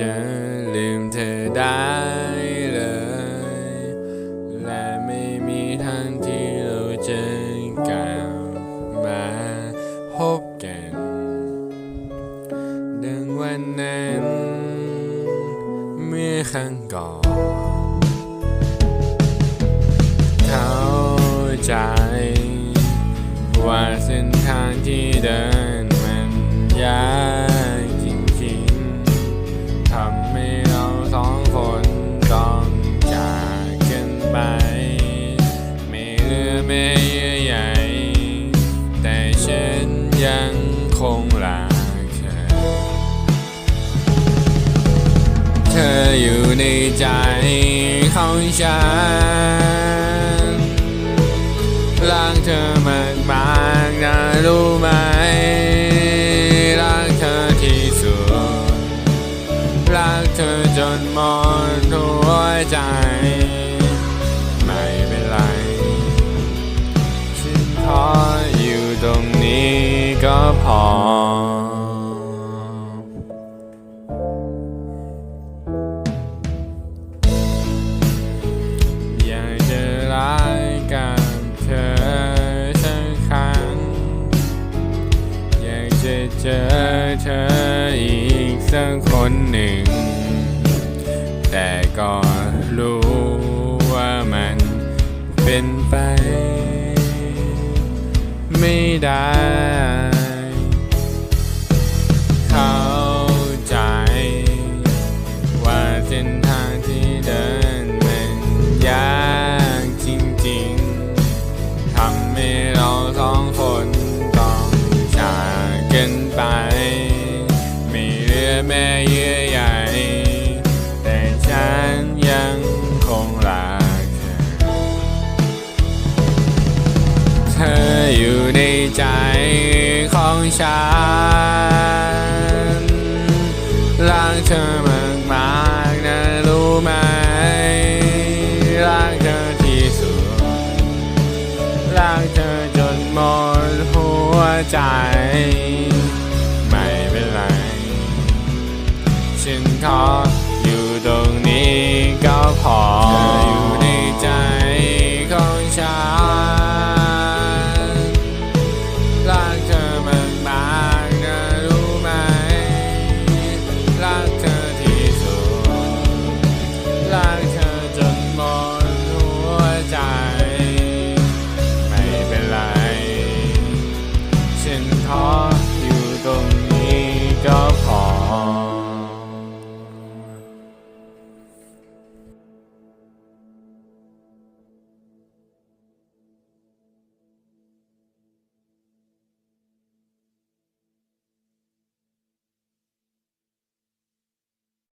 จะลืมเธอได้เลย และไม่มีทางที่เราจะกลับมาพบกัน ดังวันนั้น เมื่อครั้งก่อนเข้าใจว่าเส้นทางที่เดินมันยาก คงรักเธอ เธออยู่ในใจของฉันรักเธอมากมากๆนะรู้ไหมรักเธอที่สุดรักเธอจนหมดหัวใจไม่เป็นไร ฉันขออยู่ตรง อยากจะรักกับเธอสักครั้ง อยากจะเจอเธออีกสักคนหนึ่ง แต่ก็รู้ว่ามันเป็นไป ไม่ได้ แม้เยื่อใยแต่ฉันยังคงรักเธอ เธออยู่ในใจของฉันรักเธอมากมากนะรู้ไหมรักเธอที่สุดรักเธอ light.